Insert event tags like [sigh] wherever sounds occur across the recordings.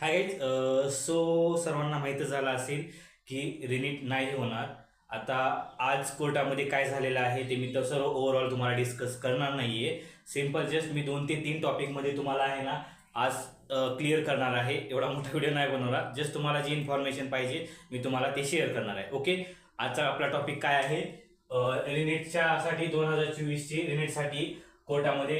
हाय so सर्वांना माहीतच झालं असेल की रिलीट नाही होणार. आता आज कोर्टामध्ये काय झालेलं आहे ते मी तर सर्व ओव्हरऑल तुम्हाला डिस्कस करणार नाही आहे सिंपल जस्ट मी दोन ते तीन टॉपिकमध्ये तुम्हाला आहे ना आज क्लिअर करणार आहे. एवढा मोठा व्हिडिओ नाही बनवणार. जस्ट तुम्हाला जी इन्फॉर्मेशन पाहिजे मी तुम्हाला ते शेअर करणार आहे. ओके आजचा आपला टॉपिक काय आहे? रिनेटच्या साठी दोन हजार चोवीसची रिनेटसाठी कोर्टामध्ये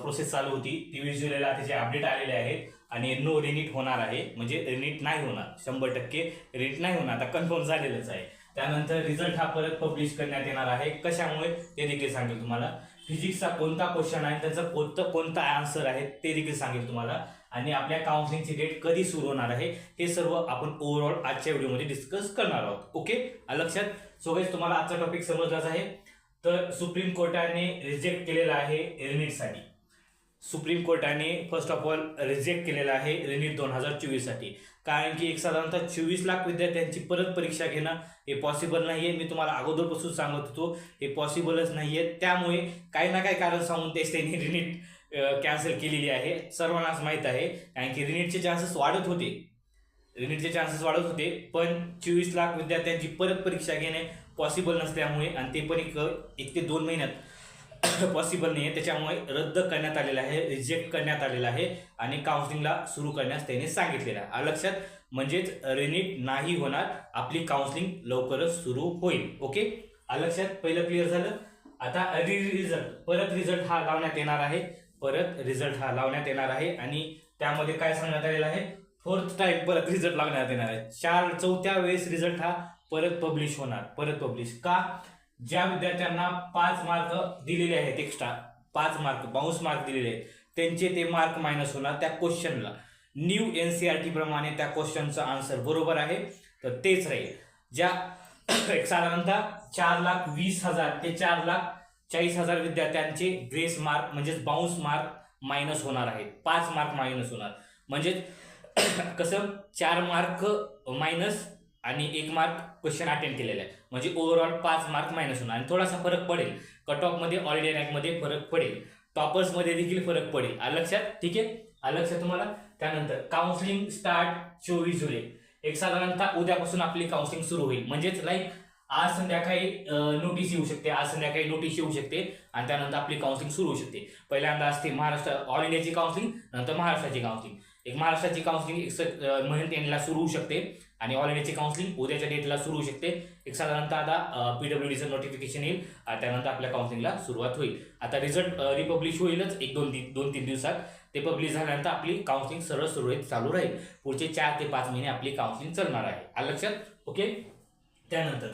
प्रोसेस चालू होती. तेवीस जुलैला त्याचे अपडेट आलेले आहेत आणि नो रिनीट होणार आहे. म्हणजे रिनीट नाही होणार. शंभर टक्के रिनीट नाही होणार. आता कन्फर्म झालेलंच आहे. त्यानंतर रिझल्ट हा परत पब्लिश करण्यात येणार आहे. कशामुळे? ते देखील सांगेल तुम्हाला. फिजिक्सचा कोणता क्वेश्चन आहे? त्याचं कोणतं कोणता आन्सर आहे? ते देखील सांगेल तुम्हाला. आणि आपल्या काउन्सिलिंगची डेट कधी सुरू होणार आहे? हे सर्व आपण ओव्हरऑल आजच्या व्हिडिओमध्ये डिस्कस करणार आहोत. ओके लक्षात? सो तुम्हाला आजचा टॉपिक समजलाच आहे. तर सुप्रीम कोर्टाने रिजेक्ट केलेला आहे रिनीटसाठी सुप्रीम कोर्टाने फर्स्ट ऑफ ऑल रिजेक्ट केलेला आहे रिनीट दोन हजार चोवीससाठी. कारण की एक साधारणतः चोवीस लाख विद्यार्थ्यांची परत परीक्षा घेणं हे पॉसिबल नाही आहे मी तुम्हाला अगोदरपासून सांगत होतो हे पॉसिबलच नाही आहे त्यामुळे काही ना काही कारण सांगून तेच त्यांनी [laughs] रिनीट कॅन्सल केलेली आहे. सर्वांनाच माहीत आहे. कारण की रिनीटचे चान्सेस वाढत होते. रिनीटचे चान्सेस वाढत होते. पण चोवीस लाख विद्यार्थ्यांची परत परीक्षा घेणे पॉसिबल नसल्यामुळे आणि ते पण एक एक ते दोन महिन्यात पॉसिबल नाही आहे त्याच्यामुळे रद्द करण्यात आलेलं आहे रिजेक्ट करण्यात आलेलं आहे आणि काउन्सिलिंगला सुरू करण्यास त्यांनी सांगितलेलं आहे. अलक्षात लक्षात? म्हणजेच रेनिट नाही होणार आपली काउन्सिलिंग लवकरच सुरू होईल. ओके आ लक्षात? पहिलं क्लिअर झालं? आता रि रिझल्ट परत रिझल्ट हा लावण्यात येणार आहे. परत रिझल्ट हा लावण्यात येणार आहे. आणि त्यामध्ये काय सांगण्यात आलेलं आहे? फोर्थ टाइम परत रिझल्ट लागण्यात येणार आहे. चार चौथ्या वेळेस रिझल्ट हा परत पब्लिश होणार परत पब्लिश का? ज्या विद्यार्थ्यांना पाच मार्क दिलेले आहेत एक्स्ट्रा पाच मार्क बाउन्स मार्क दिलेले आहेत त्यांचे ते मार्क मायनस होणार त्या क्वेश्चनला new N C R T प्रमाणे त्या क्वेश्चनचं आन्सर बरोबर आहे तर तेच राहील. ज्या [coughs] एक साधारणतः चार लाख वीस हजार ते चार लाख चाळीस हजार विद्यार्थ्यांचे ग्रेस मार्क म्हणजेच बाउन्स मार्क मायनस होणार आहेत. पाच मार्क मायनस होणार. म्हणजेच [coughs] कसं? चार मार्क मायनस आणि एक मार्क क्वेश्चन अटेंड केलेला आहे. म्हणजे ओव्हरऑल पाच मार्क मायनस होणार. आणि थोडासा फरक पडेल. कट ऑफमध्ये ऑलरेडी रँकमध्ये फरक पडेल. टॉपर्समध्ये देखील फरक पडेल. आ लक्षात? ठीक आहे? आ लक्षात तुम्हाला? त्यानंतर काउन्सिलिंग स्टार्ट चोवीस जुलै. एक साधारणतः उद्यापासून आपली काउन्सिलिंग सुरू होईल. म्हणजेच लाईक आज संध्याकाळी नोटीस येऊ शकते. आज संध्याकाळी नोटीस येऊ शकते. आणि त्यानंतर आपली काउन्सिलिंग सुरू होऊ शकते. पहिल्यांदा असते महाराष्ट्र ऑल इंडियाची काउन्सिलिंग नंतर महाराष्ट्राची काउन्सिलिंग एक महाराष्ट्राची काउन्सिलिंग एक महिन्यात एंडला सुरू होऊ शकते. आणि ऑल इंडियाची काउन्सिलिंग उद्याच्या डेटला सुरू होऊ शकते. एक साधारणतः आता पीडब्ल्यूडीचं नोटिफिकेशन येईल. त्यानंतर आपल्या काउन्सिलिंगला सुरुवात होईल. आता रिझल्ट रिपब्लिश होईलच एक दोन तीन दोन तीन दिवसात. ते पब्लिश झाल्यानंतर आपली काउन्सिलिंग सरळ सुरळीत चालू राहील. पुढचे चार ते पाच महिने आपली काउन्सिलिंग चालणार आहे. आ लक्षात? ओके त्यानंतर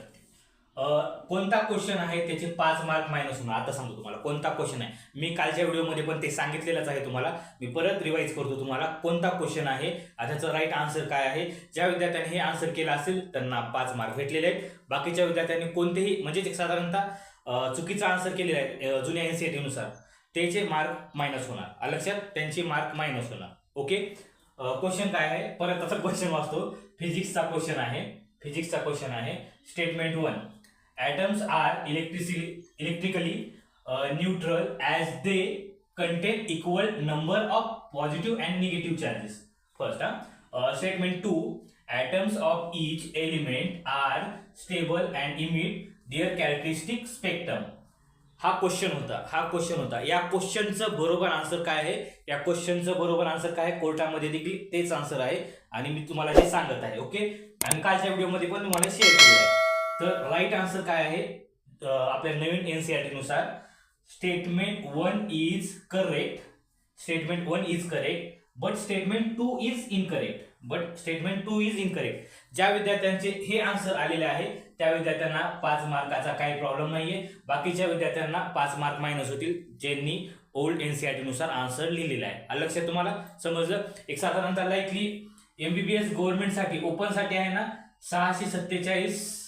कोणता क्वेश्चन आहे त्याचे पाच मार्क मायनस होणार? आता सांगतो तुम्हाला कोणता क्वेश्चन आहे? मी कालच्या व्हिडिओमध्ये पण ते सांगितलेलंच आहे तुम्हाला. मी परत रिवाईज करतो तुम्हाला कोणता क्वेश्चन आहे? त्याचं राईट आन्सर काय आहे? ज्या विद्यार्थ्यांनी हे आन्सर केलं असेल त्यांना पाच मार्क भेटलेले आहेत. बाकीच्या विद्यार्थ्यांनी कोणतेही म्हणजे साधारणतः चुकीचा आन्सर केलेला आहे जुन्या एनसीएटीनुसार त्याचे मार्क मायनस होणार. लक्षात? त्यांचे मार्क मायनस होणार. ओके? क्वेश्चन काय आहे? परत आता क्वेश्चन वाचतो. फिजिक्सचा क्वेश्चन आहे. फिजिक्सचा क्वेश्चन आहे. Statement one atoms are electrically electrically uh, neutral as they contain equal number of positive and negative charges first huh? uh, statement 2 atoms of each element are stable and emit their characteristic spectrum हा question होता हा question होता या क्वेश्चनचं बरोबर answer काय आहे या क्वेश्चनचं बरोबर आन्सर काय आहे कोर्टामध्ये देखील तेच आन्सर आहे आणि मी तुम्हाला जे सांगत आहे ओके आणि कालच्या व्हिडिओमध्ये पण तुम्हाला शेअर केलं आहे तर राईट आन्सर काय आहे? आपल्या नवीन एनसीआरटी नुसार statement one is correct statement one is correct but statement two is incorrect but statement two is incorrect ज्या विद्यार्थ्यांचे हे आन्सर आलेले आहे त्या विद्यार्थ्यांना पाच मार्काचा काही प्रॉब्लेम नाहीये. बाकीच्या विद्यार्थ्यांना पाच मार्क मायनस होतील ज्यांनी ओल्ड एनसीआरटी नुसार आन्सर लिहिलेला आहे. लक्षात तुम्हाला? समजलं? एक साधारणतः लाईकली एमबीबीएस गव्हर्नमेंटसाठी ओपनसाठी आहे ना? सहाशे सत्तेचाळीस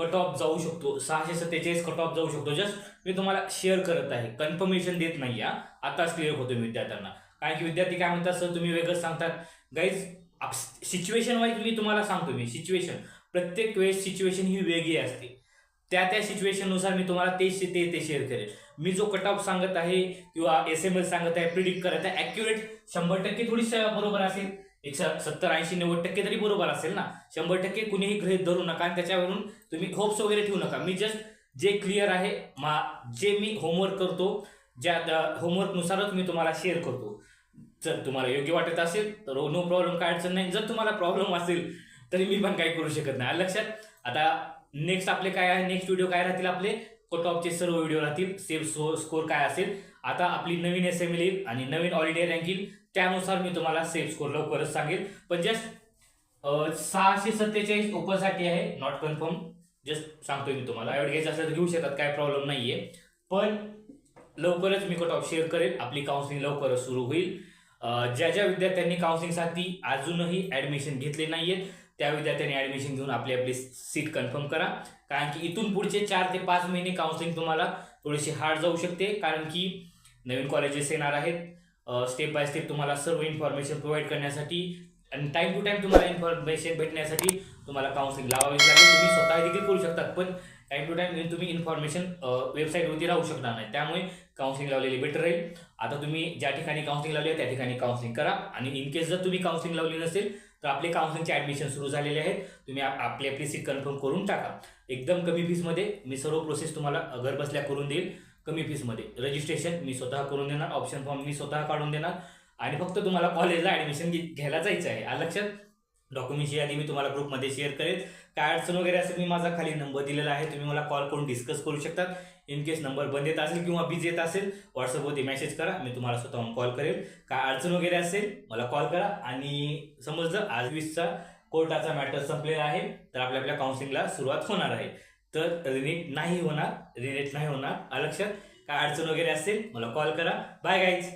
कट ऑफ जाऊ शकतो. सहाशे सत्तेचाळीस कट ऑफ जाऊ शकतो. जस्ट मी तुम्हाला शेअर करत आहे. कन्फर्मेशन देत नाही आताच क्लिअर होतो मी विद्यार्थ्यांना. कारण की विद्यार्थी काय म्हणतात सर तुम्ही वेगळंच सांगतात. गाईज सिच्युएशन वाईज मी तुम्हाला सांगतो मी सिच्युएशन प्रत्येक वेळेस सिच्युएशन ही वेगळी असते. त्या त्या सिच्युएशननुसार मी तुम्हाला ते ते ते शेअर करेल. मी जो कट ऑफ सांगत आहे किंवा एस एम एल सांगत आहे प्रिडिक्ट करत आहे ॲक्युरेट शंभर टक्के थोडी बरोबर असेल. एक सत्तर ऐंशी नव्वद टक्के तरी बरोबर असेल ना. शंभर टक्के कुणीही गृहित धरू नका आणि त्याच्यावरून तुम्ही होप्स वगैरे ठेवू नका. मी जस्ट जे क्लिअर आहे मा जे मी होमवर्क करतो ज्या होमवर्कनुसारच मी तुम्हाला शेअर करतो. जर तुम्हाला योग्य वाटत असेल तर नो प्रॉब्लेम काय अडचण नाही. जर तुम्हाला प्रॉब्लेम असेल तरी मी पण काही करू शकत नाही. लक्षात आता नेक्स्ट आपले काय आहे? नेक्स्ट व्हिडिओ काय राहतील आपले? टॉपचे सर्व व्हिडिओ राहतील. सेफ सो स्कोर काय असेल. आता आपली नवीन एस एम येईल आणि नवीन ऑल इंडिया रँक येईल त्यानुसार मी तुम्हाला सेफ स्कोर लवकरच सांगेल. पण जस्ट सहाशे सत्तेचाळीस ओपनसाठी आहे. नॉट कन्फर्म जस्ट सांगतोय मी तुम्हाला. एवढं घ्यायचं असेल तर घेऊ शकत काय प्रॉब्लेम नाहीये. पण लवकरच मी कट ऑफ शेअर करेल. आपली काउन्सिलिंग लवकरच सुरू होईल. ज्या ज्या विद्यार्थ्यांनी काउन्सिलिंगसाठी अजूनही ॲडमिशन घेतले नाहीयेत त्या विद्यार्थ्यांनी ॲडमिशन घेऊन आपली आपली सीट कन्फर्म करा. कारण की इथून पुढचे चार ते पाच महिने काउन्सिलिंग तुम्हाला थोडीशी हार्ड जाऊ शकते. कारण की नवीन कॉलेजेस येणार आहेत. स्टेप बाय स्टेप तुम्हाला सर्व इन्फॉर्मेशन प्रोव्हाइड करण्यासाठी आणि टाईम टू टाईम तुम्हाला इन्फॉर्मेशन भेटण्यासाठी तुम्हाला काउन्सिलिंग लावावीच लागेल. तुम्ही स्वतः देखील करू शकतात पण टाईम टू टाईम तुम्ही इन्फॉर्मेशन वेबसाईटवरती राहू शकणार नाही. त्यामुळे काउन्सिलिंग लावलेली बेटर राहील. आता तुम्ही ज्या ठिकाणी काउन्सिलिंग लावली आहे त्या ठिकाणी काउन्सिलिंग करा. आणि इन केस जर तुम्ही काउन्सिलिंग लावली नसेल तर आपले काउन्सिलिंगचे ॲडमिशन सुरू झालेले आहेत. तुम्ही आपली आपली सीट कन्फर्म करून टाका. एकदम कमी फीसमध्ये मी सर्व प्रोसेस तुम्हाला घर बसल्या करून देईल. कमी फीसमध्ये रजिस्ट्रेशन मी स्वतः करून देणार. ऑप्शन फॉर्म मी स्वतः काढून देणार. आणि फक्त तुम्हाला कॉलेजला ॲडमिशन घ्यायला जायचं आहे. आलं लक्षात? डॉक्युमेंटची यादी मी तुम्हाला ग्रुपमध्ये शेअर करेल. काय अडचण वगैरे असेल मी माझा खाली नंबर दिलेला आहे. तुम्ही मला कॉल करून डिस्कस करू शकतात इन केस नंबर बंद येत असेल किंवा बीज येत असेल व्हॉट्सअपवरती मेसेज करा. मी तुम्हाला स्वतःहून कॉल करेल. काय अडचण वगैरे असेल मला कॉल करा. आणि समजलं आज वीसचा कोर्टाचा मॅटर संपलेला आहे तर आपल्या आपल्या काउन्सिलिंगला सुरुवात होणार आहे. तर रिनेट नाही होणार रिनेट नाही होणार. आलं लक्षात? काय अडचण वगैरे असेल मला कॉल करा. Bye guys